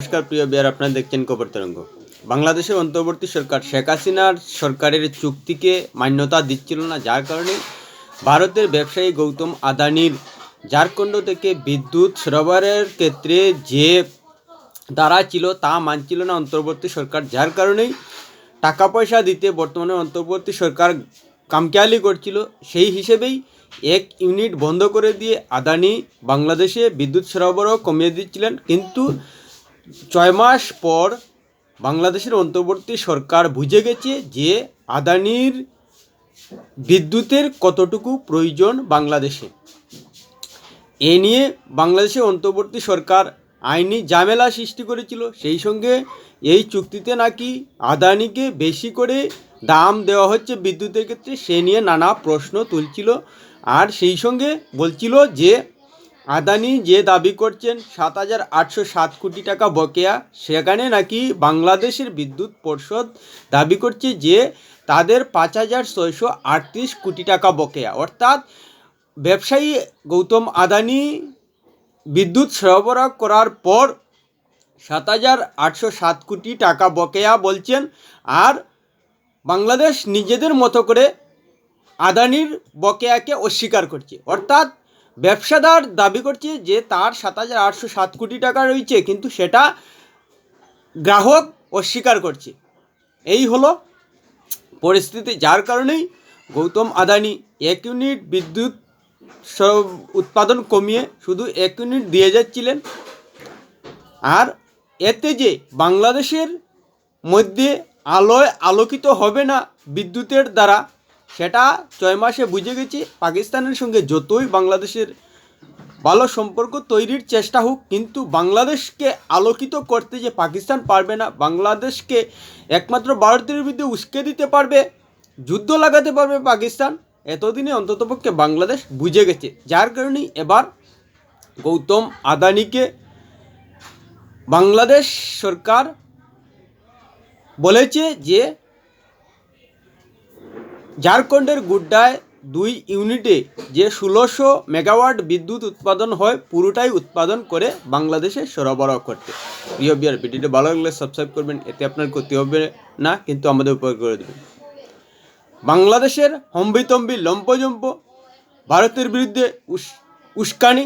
নমস্কার, প্রিয় বিয়ার, আপনারা দেখছেন খবর তরঙ্গ। বাংলাদেশের অন্তর্বর্তী সরকার শেখ হাসিনার সরকারের চুক্তিকে মান্যতা দিচ্ছিল না, যার কারণে ভারতের ব্যবসায়ী গৌতম আদানির ঝাড়খণ্ড থেকে বিদ্যুৎ সরবরাহের ক্ষেত্রে যে দ্বারা ছিল তা মানছিল না অন্তর্বর্তী সরকার, যার কারণেই টাকা পয়সা দিতে বর্তমানে অন্তর্বর্তী সরকার কামকেয়ালি করছিল। সেই হিসেবেই এক ইউনিট বন্ধ করে দিয়ে আদানি বাংলাদেশে বিদ্যুৎ সরবরাহ কমিয়ে দিচ্ছিলেন। কিন্তু ছয় মাস পর বাংলাদেশের অন্তর্বর্তী সরকার বুঝে গেছে যে আদানির বিদ্যুতের কতটুকু প্রয়োজন বাংলাদেশে। এ নিয়ে বাংলাদেশের অন্তর্বর্তী সরকার আইনি ঝামেলা সৃষ্টি করেছিল। সেই সঙ্গে এই চুক্তিতে নাকি আদানিকে বেশি করে দাম দেওয়া হচ্ছে বিদ্যুতের ক্ষেত্রে, সে নিয়ে নানা প্রশ্ন তুলছিল। আর সেই সঙ্গে বলছিল যে আদানি যে দাবি করছেন, সাত হাজার আটশো সাত কোটি টাকা বকেয়া, সেখানে নাকি বাংলাদেশের বিদ্যুৎ পর্ষদ দাবি করছে যে তাদের পাঁচ হাজার ছয়শো আটত্রিশ কোটি টাকা বকেয়া। অর্থাৎ ব্যবসায়ী গৌতম আদানি বিদ্যুৎ সরবরাহ করার পর সাত হাজার আটশো সাত কোটি টাকা বকেয়া বলছেন, আর বাংলাদেশ নিজেদের মতো করে আদানির বকেয়াকে অস্বীকার করছে। অর্থাৎ ব্যবসাদার দাবি করছে যে তার সাত হাজার আটশো সাত কোটি টাকা রয়েছে, কিন্তু সেটা গ্রাহক অস্বীকার করছে। এই হলো পরিস্থিতি, যার কারণেই গৌতম আদানি এক ইউনিট বিদ্যুৎ সব উৎপাদন কমিয়ে শুধু এক ইউনিট দিয়ে যাচ্ছিলেন। আর এতে যে বাংলাদেশের মধ্যে আলোয় আলোকিত হবে না বিদ্যুতের দ্বারা সেটা ছয় মাসে বুঝে গেছে পাকিস্তানের সঙ্গে যতই বাংলাদেশের ভালো সম্পর্ক তৈরির চেষ্টা হোক, কিন্তু বাংলাদেশকে আলোকিত করতে যে পাকিস্তান পারবে না, বাংলাদেশকে একমাত্র ভারতের বিরুদ্ধে উস্কে দিতে পারবে, যুদ্ধ লাগাতে পারবে পাকিস্তান, এতদিনে অন্ততপক্ষে বাংলাদেশ বুঝে গেছে। যার কারণেই এবার গৌতম আদানিকে বাংলাদেশ সরকার বলেছে যে ঝাড়খণ্ডের গুড্ডায় দুই ইউনিটে যে ষোলোশো মেগাওয়াট বিদ্যুৎ উৎপাদন হয়, পুরোটাই উৎপাদন করে বাংলাদেশে সরবরাহ করতে। প্রিয় বিয়ার, ভিডিওটি ভালো লাগলে সাবস্ক্রাইব করবেন, এতে আপনার ক্ষতি হবে না, কিন্তু আমাদের উপকার করে দেবেন বাংলাদেশের হম্বিতম্বি, লম্পজম্প, ভারতের বিরুদ্ধে উস, উস্কানি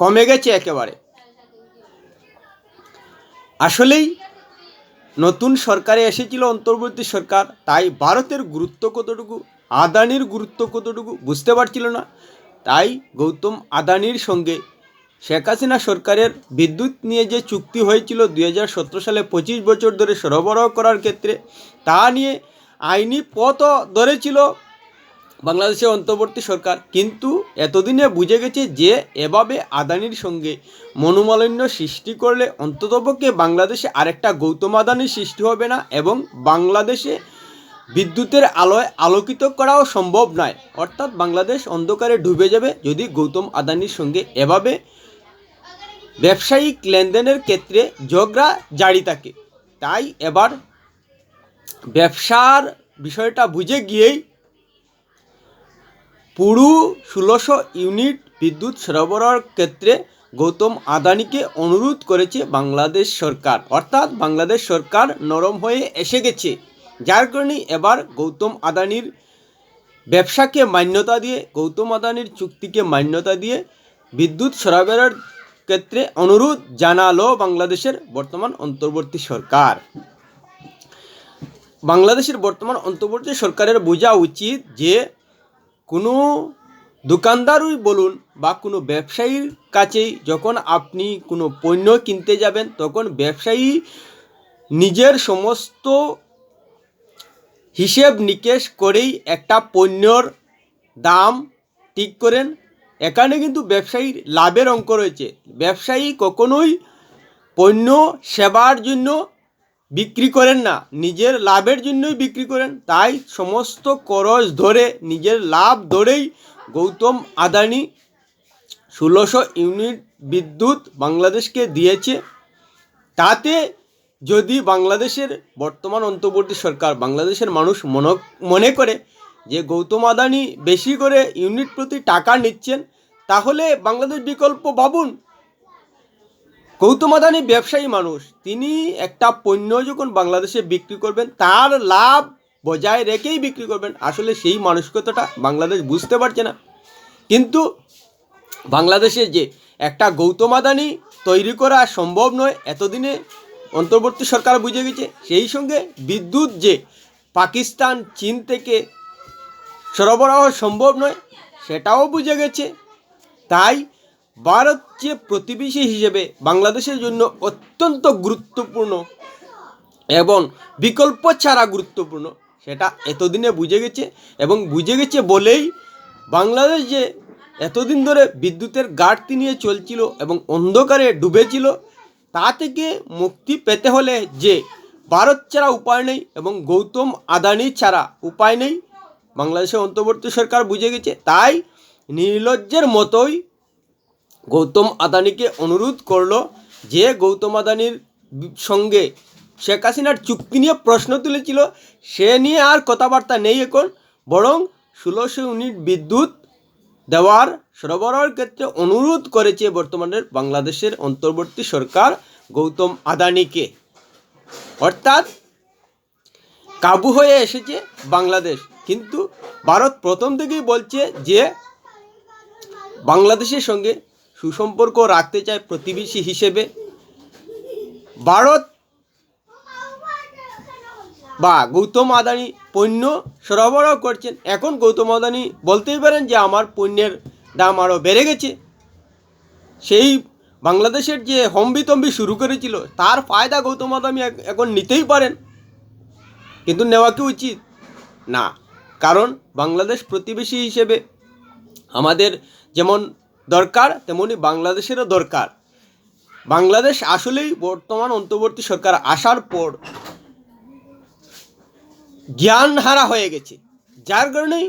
কমে গেছে একেবারে। আসলেই নতুন সরকারে এসেছিল অন্তর্বর্তী সরকার, তাই ভারতের গুরুত্ব কতটুকু, আদানির গুরুত্ব কতটুকু বুঝতে পারছিল না। তাই গৌতম আদানির সঙ্গে শেখ হাসিনা সরকারের বিদ্যুৎ নিয়ে যে চুক্তি হয়েছিল দুই হাজার সতেরো সালে পঁচিশ বছর ধরে সরবরাহ করার ক্ষেত্রে, তা নিয়ে আইনি পথও ধরেছিল বাংলাদেশের অন্তর্বর্তী সরকার কিন্তু এতদিনে বুঝে গেছে যে এভাবে আদানির সঙ্গে মনোমালিন্য সৃষ্টি করলে অন্ততপক্ষে বাংলাদেশে আরেকটা গৌতম আদানির সৃষ্টি হবে না এবং বাংলাদেশে বিদ্যুতের আলোয় আলোকিত করাও সম্ভব নয়। অর্থাৎ বাংলাদেশ অন্ধকারে ডুবে যাবে যদি গৌতম আদানির সঙ্গে এভাবে ব্যবসায়িক লেনদেনের ক্ষেত্রে ঝগড়া জারি থাকে। তাই এবার ব্যবসার বিষয়টা বুঝে গিয়েই পুরো ষোলোশো ইউনিট বিদ্যুৎ সরবরাহের ক্ষেত্রে গৌতম আদানিকে অনুরোধ করেছে বাংলাদেশ সরকার। অর্থাৎ বাংলাদেশ সরকার নরম হয়ে এসে গেছে। যার কারণে এবার গৌতম আদানির ব্যবসাকে মান্যতা দিয়ে, গৌতম আদানির চুক্তিকে মান্যতা দিয়ে বিদ্যুৎ সরবরাহের ক্ষেত্রে অনুরোধ জানালো বাংলাদেশের বর্তমান অন্তর্বর্তী সরকার। বাংলাদেশের বর্তমান অন্তর্বর্তী সরকারের বোঝা উচিত যে কোনো দোকানদারই বলুন বা কোনো ব্যবসায়ীর কাছেই যখন আপনি কোনো পণ্য কিনতে যাবেন, তখন ব্যবসায়ী নিজের সমস্ত হিসেব নিকেশ করেই একটা পণ্যর দাম ঠিক করেন। এখানে কিন্তু ব্যবসায়ীর লাভের অঙ্ক রয়েছে। ব্যবসায়ী কখনোই পণ্য সেবার জন্য বিক্রি করেন না, নিজের লাভের জন্যই বিক্রি করেন। তাই সমস্ত খরচ ধরে নিজের লাভ ধরেই গৌতম আদানি ষোলোশো ইউনিট বিদ্যুৎ বাংলাদেশকে দিয়েছে। তাতে যদি বাংলাদেশের বর্তমান অন্তর্বর্তী সরকার, বাংলাদেশের মানুষ মনে মনে করে যে গৌতম আদানি বেশি করে ইউনিট প্রতি টাকা নিচ্ছেন, তাহলে বাংলাদেশ বিকল্প ভাবুন। গৌতম আদানি ব্যবসায়ী মানুষ, তিনি একটা পণ্য যখন বাংলাদেশে বিক্রি করবেন, তার লাভ বজায় রেখেই বিক্রি করবেন। আসলে সেই মানসিকতাটা বাংলাদেশ বুঝতে পারছে না। কিন্তু বাংলাদেশে যে একটা গৌতম আদানি তৈরি করা সম্ভব নয়, এতদিনে অন্তর্বর্তী সরকার বুঝে গেছে, সেই সঙ্গে বিদ্যুৎ যে পাকিস্তান, চীন থেকে সরবরাহ সম্ভব নয়, সেটাও বুঝে গেছে। তাই ভারত যে প্রতিবেশী হিসেবে বাংলাদেশের জন্য অত্যন্ত গুরুত্বপূর্ণ এবং বিকল্প ছাড়া গুরুত্বপূর্ণ, সেটা এতদিনে বুঝে গেছে এবং বুঝে গেছে বলেই বাংলাদেশ যে এতদিন ধরে বিদ্যুতের ঘাটতি নিয়ে চলছিল এবং অন্ধকারে ডুবেছিল, তা থেকে মুক্তি পেতে হলে যে ভারত ছাড়া উপায় নেই এবং গৌতম আদানি ছাড়া উপায় নেই, বাংলাদেশের অন্তর্বর্তী সরকার বুঝে গেছে, তাই নির্লজ্জের মতোই গৌতম আদানিকে অনুরোধ করল যে গৌতম আদানির সঙ্গে শেখ হাসিনার চুক্তি নিয়ে প্রশ্ন তুলেছিল, সে নিয়ে আর কথাবার্তা নেই এখন। বরং ষোলোশো ইউনিট বিদ্যুৎ দেওয়ার সরবরাহের ক্ষেত্রে অনুরোধ করেছে বর্তমানের বাংলাদেশের অন্তর্বর্তী সরকার গৌতম আদানিকে। অর্থাৎ কাবু হয়ে এসেছে বাংলাদেশ। কিন্তু ভারত প্রথম থেকেই বলছে যে বাংলাদেশের সঙ্গে সুসম্পর্ক রাখতে চায় প্রতিবেশী হিসেবে। ভারত বা গৌতম আদানি পণ্য সরবরাহ করছেন। এখন গৌতম আদানি বলতেই পারেন যে আমার পণ্যের দাম আরও বেড়ে গেছে। সেই বাংলাদেশের যে হম্বিতম্বি শুরু করেছিল, তার ফায়দা গৌতম আদানি এখন নিতেই পারেন। কিন্তু নেওয়া কি উচিত? না। কারণ বাংলাদেশ প্রতিবেশী হিসেবে আমাদের যেমন দরকার, তেমনি বাংলাদেশেরও দরকার। বাংলাদেশ আসলেই বর্তমান অন্তর্বর্তী সরকার আসার পর জ্ঞান হারা হয়ে গেছে। যার কারণেই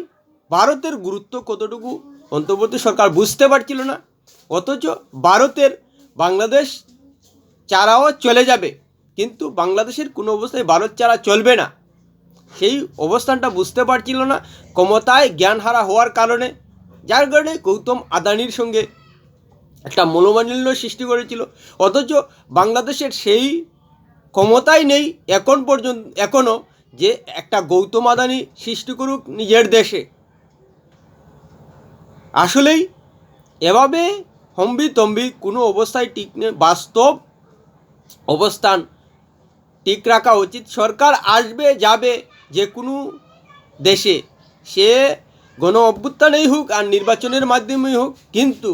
ভারতের গুরুত্ব কতটুকু অন্তর্বর্তী সরকার বুঝতে পারছিল না, অথচ ভারতের বাংলাদেশ চারাও চলে যাবে, কিন্তু বাংলাদেশের কোনো অবস্থায় ভারত চারা চলবে না। সেই অবস্থানটা বুঝতে পারছিল না, ক্ষমতায় জ্ঞান হারা হওয়ার কারণে যার কারণে গৌতম আদানির সঙ্গে একটা মনোমালিন্য সৃষ্টি করেছিল। অথচ বাংলাদেশের সেই ক্ষমতাই নেই এখন পর্যন্ত এখনও যে একটা গৌতম আদানি সৃষ্টি করুক নিজের দেশে। আসলেই এভাবে হম্বি তম্বি কোনো অবস্থায় ঠিক বাস্তব অবস্থান ঠিক রাখা উচিত। সরকার আসবে, যাবে যে কোনো দেশে। সে গণ অভ্যুত্থানেই হোক আর নির্বাচনের মাধ্যমেই হোক, কিন্তু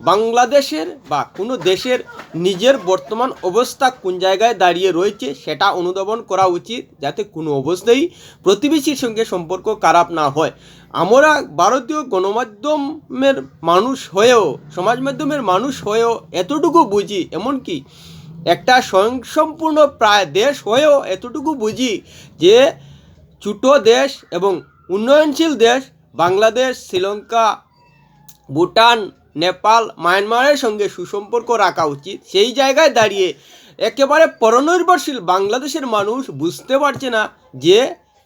বাংলাদেশের বা কোনো দেশের নিজের বর্তমান অবস্থা কোন জায়গায় দাঁড়িয়ে রয়েছে সেটা অনুধাবন করা উচিত, যাতে কোনো অবস্থায় প্রতিবেশীর সঙ্গে সম্পর্ক খারাপ না হয়। আমরা ভারতীয় গণমাধ্যমের মানুষ হয়েও, সমাজ মাধ্যমের মানুষ হয়েও এতটুকু বুঝি, এমনকি একটা স্বয়ংসম্পূর্ণ প্রায় দেশ হয়েও এতটুকু বুঝি যে ছোটো দেশ এবং উন্নয়নশীল দেশ বাংলাদেশ, শ্রীলঙ্কা, ভুটান, নেপাল, মায়ানমারের সঙ্গে সুসম্পর্ক রাখা উচিত। সেই জায়গায় দাঁড়িয়ে একেবারে পরনির্ভরশীল বাংলাদেশের মানুষ বুঝতে পারছে না যে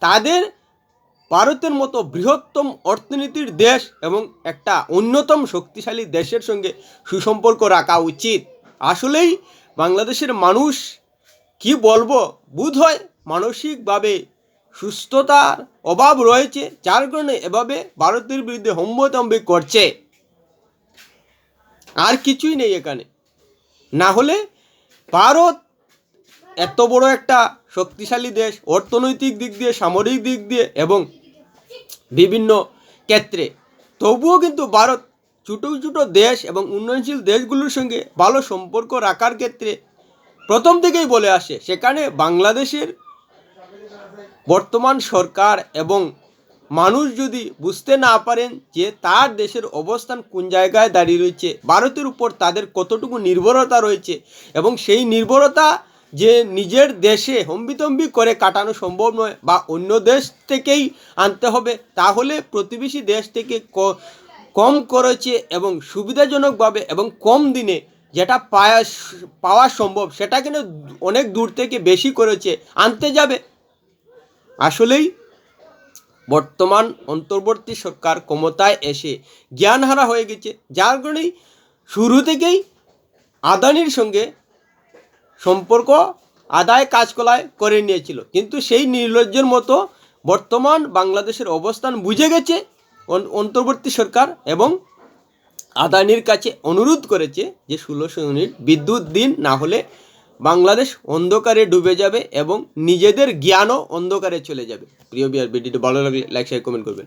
তাদের ভারতের মতো বৃহত্তম অর্থনীতির দেশ এবং একটা অন্যতম শক্তিশালী দেশের সঙ্গে সুসম্পর্ক রাখা উচিত। আসলেই বাংলাদেশের মানুষ কি বলব? বোধ হয় মানসিকভাবে সুস্থতার অভাব রয়েছে, যার কারণে এভাবে ভারতের বিরুদ্ধে হম্বতম্বি করছে। আর কিছুই নেই এখানে। না হলে ভারত এত বড় একটা শক্তিশালী দেশ, অর্থনৈতিক দিক দিয়ে, সামরিক দিক দিয়ে এবং বিভিন্ন ক্ষেত্রে। তবুও কিন্তু ভারত ছোটো ছোটো দেশ এবং উন্নয়নশীল দেশগুলোর সঙ্গে ভালো সম্পর্ক রাখার ক্ষেত্রে প্রথম থেকেই বলে আসে, সেখানে বাংলাদেশের বর্তমান সরকার এবং মানুষ যদি বুঝতে না পারেন যে তার দেশের অবস্থান কোন জায়গায় দাঁড়িয়ে রয়েছে, ভারতের উপর তাদের কতটুকু নির্ভরতা রয়েছে এবং সেই নির্ভরতা যে নিজের দেশে হম্বিতম্বি করে কাটানো সম্ভব নয় বা অন্য দেশ থেকেই আনতে হবে, তাহলে প্রতিবেশী দেশ থেকে কম খরচে এবং সুবিধাজনকভাবে এবং কম দিনে যেটা পাওয়া পাওয়া সম্ভব, সেটা কিন্তু অনেক দূর থেকে বেশি করেছে আনতে যাবে। আসলেই বর্তমান অন্তর্বর্তী সরকার ক্ষমতায় এসে জ্ঞানহারা হয়ে গেছে, যার কারণেই শুরু থেকেই আদানির সঙ্গে সম্পর্ক আদায় কাজকলায় করে নিয়েছিল। কিন্তু সেই নির্লজ্জের মতো বর্তমান বাংলাদেশের অবস্থান বুঝে গেছে অন- অন্তর্বর্তী সরকার এবং আদানির কাছে অনুরোধ করেছে যে ষোলোশো ইউনিট বিদ্যুৎ দিন না হলে বাংলাদেশ অন্ধকারে ডুবে যাবে এবং নিজেদের জ্ঞানও অন্ধকারে চলে যাবে। প্রিয় বিয়ার ভিডিওটি ভালো লাগলে লাইক শেয়ার কমেন্ট করবেন।